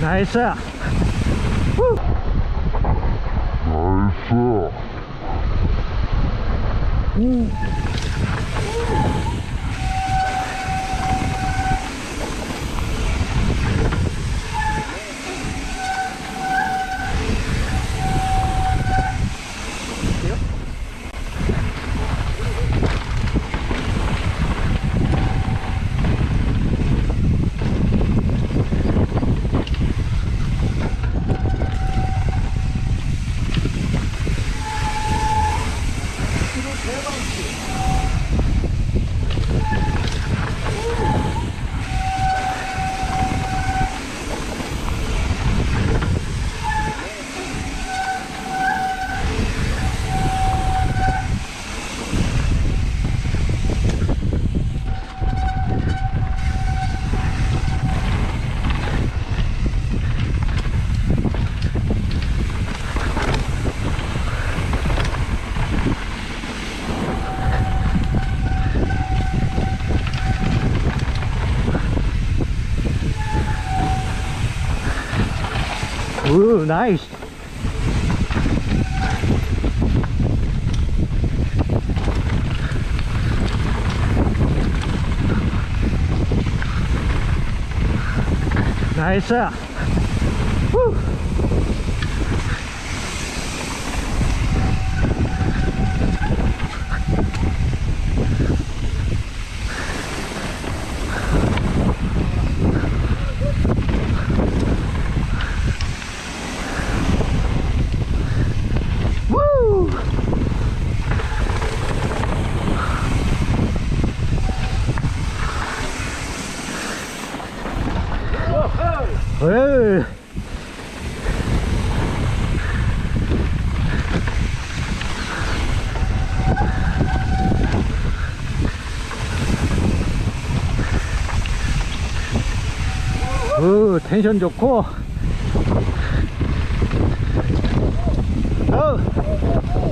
ナイス。ナイス。うん。Ooh, nice. Nice. Uh. Woo. 에이. 우, 텐션 좋고. 어.